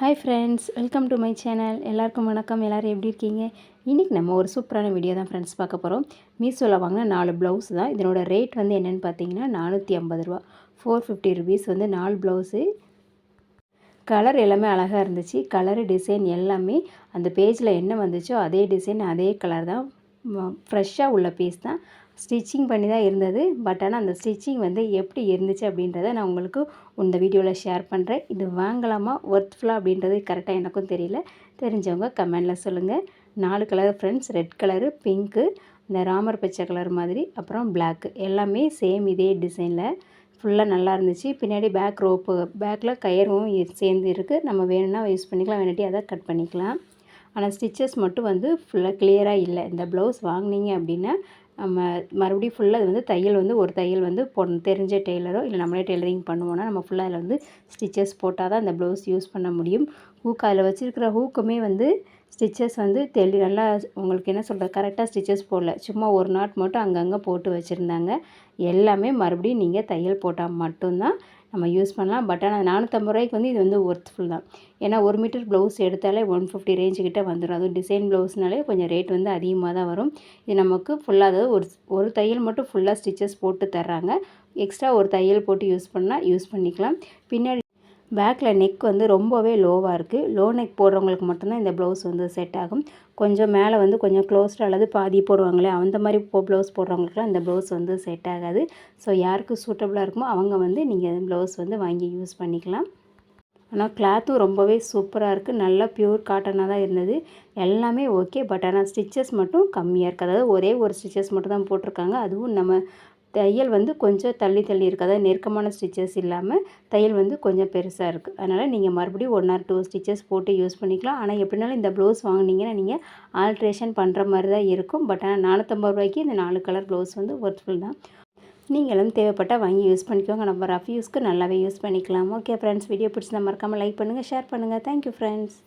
Hi friends welcome to my channel எல்லாருக்கும் வணக்கம். எல்லோரும் எப்படி இருக்கீங்க? இன்றைக்கி நம்ம ஒரு சூப்பரான வீடியோ தான் ஃப்ரெண்ட்ஸ் பார்க்க போகிறோம் மீஷோவில் வாங்கின நாலு ப்ளவுஸ் தான். இதனோட ரேட் வந்து என்னென்னு பார்த்தீங்கன்னா நானூற்றி ஐம்பது ரூபா. ஃபோர் ஃபிஃப்டி ருபீஸ் வந்து நாலு ப்ளவுஸு கலர் எல்லாமே அழகாக இருந்துச்சு. கலரு டிசைன் எல்லாமே அந்த பேஜில் என்ன வந்துச்சோ அதே டிசைன் அதே கலர் தான். ஃப்ரெஷ்ஷாக உள்ள பீஸ் தான். ஸ்டிச்சிங் பண்ணி தான் இருந்தது. பட் ஆனால் அந்த ஸ்டிச்சிங் வந்து எப்படி இருந்துச்சு அப்படின்றத நான் உங்களுக்கு இந்த வீடியோவில் ஷேர் பண்ணுறேன் இது வாங்கலாமா? ஒர்த்ஃபுல்லாக அப்படின்றது கரெக்டாக எனக்கும் தெரியல. தெரிஞ்சவங்க கமெண்டில் சொல்லுங்கள் நாலு colour friends red colour pink இந்த ராமர் பச்சை கலர் மாதிரி அப்புறம் பிளாக்கு எல்லாமே சேம் இதே டிசைனில் ஃபுல்லாக நல்லா இருந்துச்சு. பின்னாடி பேக் ரோப்பு பேக்கில் கயரும் சேர்ந்து இருக்குது நம்ம வேணும்னா யூஸ் பண்ணிக்கலாம். வேணாட்டி அதை கட் பண்ணிக்கலாம். ஆனால் ஸ்டிச்சஸ் மட்டும் வந்து ஃபுல்லாக கிளியராக இல்லை. இந்த ப்ளவுஸ் வாங்கினீங்க அப்படின்னா நம்ம மறுபடியும் ஃபுல்லாக அது வந்து தையல் வந்து ஒரு தையல் வந்து போடணும் தெரிஞ்ச டெய்லரோ இல்லை நம்மளே டெய்லரிங் பண்ணுவோன்னா நம்ம ஃபுல்லாக அதில் வந்து ஸ்டிச்சஸ் போட்டால் தான் அந்த ப்ளவுஸ் யூஸ் பண்ண முடியும். ஹூக் அதில் வச்சுருக்கிற ஹூக்குமே வந்து ஸ்டிச்சஸ் வந்து தெளி நல்லா உங்களுக்கு என்ன சொல்கிறது கரெக்டாக ஸ்டிச்சஸ் போடல. சும்மா ஒரு நாட் மட்டும் அங்கங்கே போட்டு வச்சுருந்தாங்க. எல்லாமே மறுபடியும் நீங்கள் தையல் போட்டால் மட்டும்தான் நம்ம யூஸ் பண்ணலாம். பட் ஆனால் நானூற்றம்பது ரூபாய்க்கு வந்து இது வந்து ஒர்த்ஃபுல் தான். ஏன்னா ஒரு மீட்டர் ப்ளவுஸ் எடுத்தாலே ஒன் ஃபிஃப்டி ரேஞ்சுக்கிட்ட வந்துடும் அதுவும் டிசைன் ப்ளவுஸ்னாலே கொஞ்சம் ரேட் வந்து அதிகமாக தான் வரும். இது நமக்கு ஃபுல்லாக அதாவது ஒரு ஒரு தையல் மட்டும் ஃபுல்லாக ஸ்டிச்சஸ் போட்டு தர்றாங்க. எக்ஸ்ட்ரா ஒரு தையல் போட்டு யூஸ் பண்ணால் யூஸ் பண்ணிக்கலாம். பின்னாடி பேக்கில் நெக் வந்து ரொம்பவே லோவாக இருக்குது லோ நெக் போடுறவங்களுக்கு மட்டும்தான் இந்த ப்ளவுஸ் வந்து செட் ஆகும். கொஞ்சம் மேலே வந்து கொஞ்சம் க்ளோஸ்டு அல்லது பாதி போடுவாங்களே அந்த மாதிரி போ ப்ளவுஸ் போடுறவங்களுக்குலாம் இந்த ப்ளவுஸ் வந்து செட் ஆகாது. ஸோ யாருக்கு சூட்டபுளாக இருக்குமோ அவங்க வந்து நீங்கள் ப்ளவுஸ் வந்து வாங்கி யூஸ் பண்ணிக்கலாம். ஆனால் கிளாத்தும் ரொம்பவே சூப்பராக இருக்குது நல்லா பியூர் காட்டனாக தான் இருந்தது. எல்லாமே ஓகே. பட் ஆனால் ஸ்டிச்சஸ் மட்டும் கம்மியாக இருக்குது அதாவது ஒரே ஒரு ஸ்டிச்சஸ் மட்டும் தான் போட்டிருக்காங்க. அதுவும் நம்ம தையல் வந்து கொஞ்சம் தள்ளி தள்ளி இருக்குது அதாவது நெருக்கமான ஸ்டிச்சஸ் இல்லாமல் தையல் வந்து கொஞ்சம் பெருசாக இருக்குது அதனால் நீங்கள் மறுபடியும் ஒன் ஆர் டூ ஸ்டிச்சஸ் போட்டு யூஸ் பண்ணிக்கலாம். ஆனால் எப்படினாலும் இந்த ப்ளவுஸ் வாங்கினீங்கன்னா நீங்கள் ஆல்ட்ரேஷன் பண்ணுற மாதிரி தான் இருக்கும். பட் ஆனால் நானூற்றம்பது ரூபாய்க்கு இந்த நாலு கலர் ப்ளவுஸ் வந்து ஒர்த்ஃபுல் தான். நீங்களும் தேவைப்பட்டால் வாங்கி யூஸ் பண்ணிக்கோங்க. நம்ம ரஃப் யூஸ்க்கு நல்லாவே யூஸ் பண்ணிக்கலாம். ஓகே ஃப்ரெண்ட்ஸ் வீடியோ பிடிச்சிருந்தா மறக்காமல் லைக் பண்ணுங்கள் ஷேர் பண்ணுங்கள் தேங்க்யூ ஃப்ரெண்ட்ஸ்